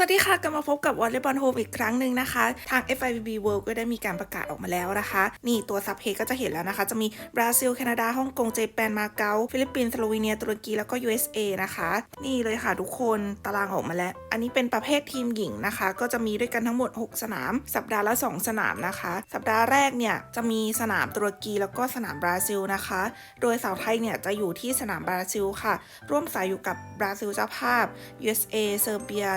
สวัสดีค่ะกลับมาพบกับวอลเลย์บอลโฮมอีกครั้งหนึ่งนะคะ ทาง FIVB World ก็ได้มีการประกาศออกมาแล้วนะคะ นี่ตัวซับเพก็จะเห็นแล้วนะคะ จะมีบราซิล แคนาดาฮ่องกงเจแปนมาเก๊าฟิลิปปินส์สโลวีเนีย ตุรกีแล้วก็ USA นะคะ นี่เลยค่ะทุกคนตารางออกมาแล้ว อันนี้เป็นประเภททีมหญิงนะคะ ก็จะมีด้วยกันทั้งหมด 6 สนาม สัปดาห์ละ 2 สนามนะคะ สัปดาห์แรกเนี่ยจะมีสนามตุรกีแล้วก็สนามบราซิลนะคะ โดยสาวไทยเนี่ยจะอยู่ที่สนามบราซิลค่ะ ร่วมสายอยู่กับบราซิลเจ้าภาพ USA เซอร์เบีย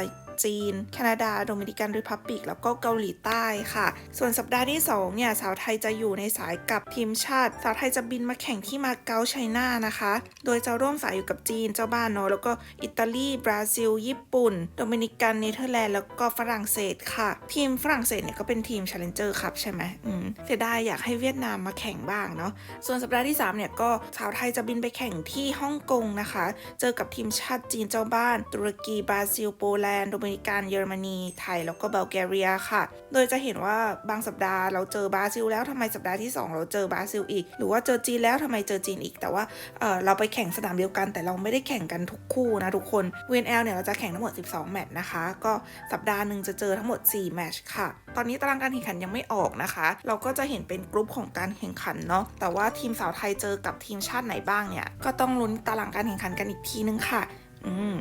จีน แคนาดา โดมินิกันริพับบิก แล้วก็เกาหลีใต้ค่ะ ส่วนสัปดาห์ที่2เนี่ยสาวไทยจะอยู่ในสายกับทีมชาติ สาวไทยจะบินมาแข่งที่มาเก๊าไชน่านะคะ โดยจะร่วมสายอยู่กับจีนเจ้าบ้านเนาะแล้วก็อิตาลี บราซิล ญี่ปุ่น โดมินิกัน เนเธอร์แลนด์ แล้วก็ฝรั่งเศสค่ะ ทีมฝรั่งเศสเนี่ยก็เป็นทีม Challenger ครับใช่ไหมอืมเสียดายอยากให้เวียดนามมาแข่งบ้างเนาะ ส่วนสัปดาห์ที่3เนี่ยก็สาวไทยจะบินไปแข่งที่ฮ่องกงนะคะ เจอกับทีมชาติจีนเจ้าบ้าน ตุรกี บราซิล โปแลนด์โดมินิกันเยอรมนีไทยแล้วก็เบลแกเรียค่ะ โดยจะเห็นว่าบางสัปดาห์เราเจอบราซิลแล้วทำไมสัปดาห์ที่ 2 เราเจอบราซิลอีก หรือว่าเจอจีนแล้วทำไมเจอจีนอีก แต่ว่าเเราไปแข่งสนามเดียวกัน แต่เราไม่ได้แข่งกันทุกคู่นะทุกคน VNL เนี่ยเราจะแข่งทั้งหมด 12 แมตช์นะคะ ก็สัปดาห์หนึ่งจะเจอทั้งหมด 4 แมตช์ค่ะ ตอนนี้ตารางการแข่งขันยังไม่ออกนะคะ เราก็จะเห็นเป็นกรุ๊ปของการแข่งขันเนาะแต่ว่าทีมสาวไทยเจอกับทีมชาติไหนบ้างเนี่ยก็ต้องลุ้นตารางการแข่งขันกันอีกทีนึงค่ะ อืม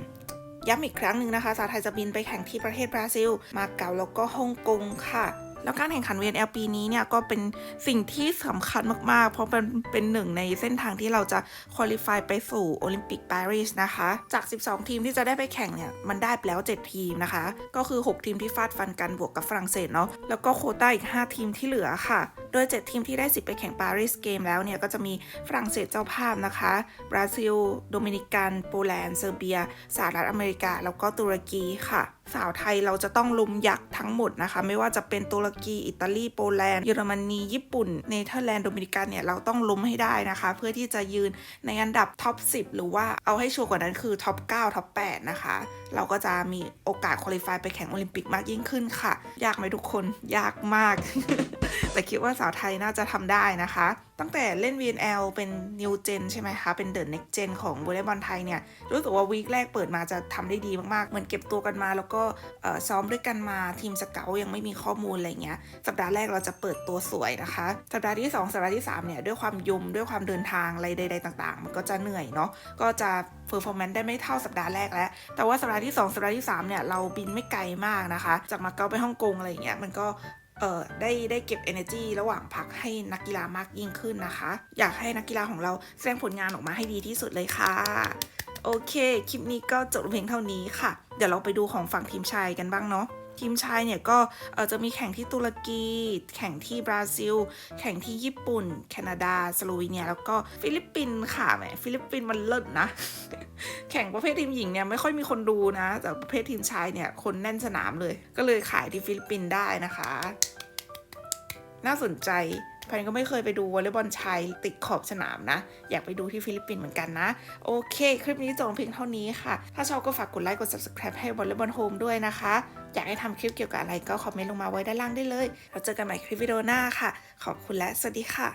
ย้ำอีกครั้งหนึ่งนะคะสาวไทยจะบินไปแข่งที่ประเทศบราซิล มาเก๊าแล้วก็ฮ่องกงค่ะ แล้วการแข่งขัน VNL ปีนี้เนี่ยก็เป็นสิ่งที่สำคัญมาก ๆ เพราะเป็นเป็นหนึ่งในเส้นทางที่เราจะคุริฟายไปสู่โอลิมปิกปารีสนะคะ จาก 12 ทีมที่จะได้ไปแข่งเนี่ยมันได้ไปแล้ว 7 ทีมนะคะ ก็คือ 6 ทีมที่ฟาดฟันกันบวกกับฝรั่งเศสเนาะแล้วก็โคต้าอีก 5 ทีมที่เหลือค่ะ โดย 7 ทีมที่ได้สิทธิ์ไปแข่งปารีสเกมแล้วเนี่ยก็จะมีฝรั่งเศสเจ้าภาพนะคะบราซิล โดมินิกันโปแลนด์เซอร์เบียสหรัฐอเมริกา แล้วก็ตุรกีค่ะ สาวไทยเราจะต้องลุมยักษ์ทั้งหมดนะคะ ไม่ว่าจะเป็นตุรกี อิตาลี โปแลนด์ เยอรมนีญี่ปุ่น เนเธอร์แลนด์ โดมินิกันเนี่ย เราต้องลุมให้ได้นะคะ เพื่อที่จะยืนในอันดับท็อป 10 หรือว่าเอาให้ชัวร์กว่านั้นคือท็อป 9 ท็อป 8 นะคะ เราก็จะมีโอกาสคุริฟายไปแข่งโอลิมปิกมากยิ่งขึ้นค่ะ ยากไหมทุกคน ยากมาก แต่คิดว่าสาวไทยน่าจะทำได้นะคะ ตั้งแต่เล่น VNL เป็น New Gen ใช่ไหมคะ เป็น The Next Gen ของวอลเลย์บอลไทยเนี่ย รู้สึกว่าวีคแรกเปิดมาจะทำได้ดีมากๆ เหมือนเก็บตัวกันมา แล้วก็ซ้อมด้วยกันมาทีมสเกลยังไม่มีข้อมูลอะไรเงี้ย สัปดาห์แรกเราจะเปิดตัวสวยนะคะ สัปดาห์ที่ 2 สัปดาห์ที่3เนี่ยด้วยความยุมด้วยความเดินทางอะไรใด ๆ ต่าง ๆ มันก็จะเหนื่อยเนาะ ก็จะเ e อร์ฟอร์แมนซ์ได้ไม่เท่าสัปดาห์แรกแล้ว แต่ว่าสัปดาห์ที่ 2 สัปดาห์ที่3เนี่ยเราบินไม่ไกลมากนะคะ จากมาเก๊าไปฮ่องกงอะไรอย่างเงี้ยมันก็ เอ่อได้ได้เก็บ energy ระหว่างพักให้นักกีฬามากยิ่งขึ้นนะคะ อยากให้นักกีฬาของเราแสดงผลงานออกมาให้ดีที่สุดเลยค่ะโอเค คลิปนี้ก็จบเพียงเท่านี้ค่ะ เดี๋ยวเราไปดูของฝั่งทีมชายกันบ้างเนาะ ทีมชายเนี่ยก็จะมีแข่งที่ตุรกี แข่งที่บราซิล แข่งที่ญี่ปุ่น แคนาดา สโลวีเนีย แล้วก็ฟิลิปปินส์ค่ะแหมฟิลิปปินส์มันเลิศนะ แข่งประเภททีมหญิงเนี่ยไม่ค่อยมีคนดูนะ แต่ประเภททีมชายเนี่ยคนแน่นสนามเลย ก็เลยขายที่ฟิลิปปินส์ได้นะคะ น่าสนใจแพนก็ไม่เคยไปดูวอลเลย์บอลชายติดขอบสนามนะ อยากไปดูที่ฟิลิปปินส์เหมือนกันนะ โอเค คลิปนี้จบเพียงเท่านี้ค่ะ ถ้าชอบก็ฝากกดไลค์กด subscribe ให้วอลเลย์บอลโฮมด้วยนะคะ อยากให้ทำคลิปเกี่ยวกับอะไรก็คอมเมนต์ลงมาไว้ด้านล่างได้เลยเราเจอกันใหม่คลิปวิดีโอหน้าค่ะ ขอบคุณและสวัสดีค่ะ